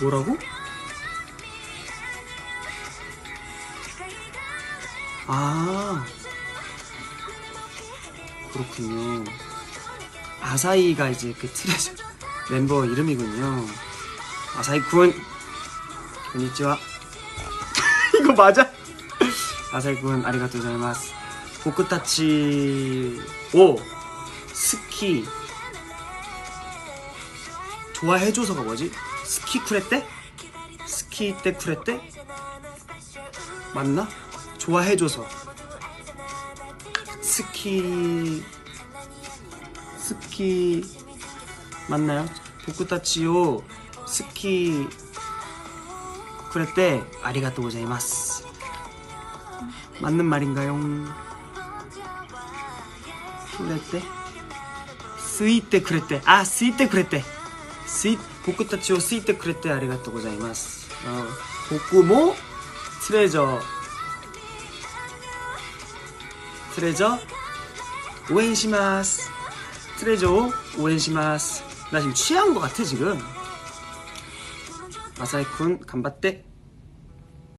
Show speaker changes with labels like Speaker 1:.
Speaker 1: 뭐라고? 아 그렇군요. 아사히가 이제 그 트레저 멤버 이름이군요. 아사히 군, konnichiwa. 이거 맞아? 아사히 군, 아리가또 고자이마스. 보쿠타치 오 스키 좋아해줘서가 뭐지? 스키 쿠레떼? 스키 때 쿠레떼? 맞나? 좋아해줘서 스키 스키 맞나요? 보쿠타치오 스키 쿠레떼 아리가또 고자이마스 맞는 말인가요? 쿠레떼 스이테 쿠레떼 아 스이테 쿠레떼 스이 보쿠타치오 스이테 쿠레떼 아리가또 고자이마스 어, 보쿠모 트레저 트레저 오엔시마스 트레저 오엔시마스 나 지금 취한 거 같아 지금 아사히쿤 간바떼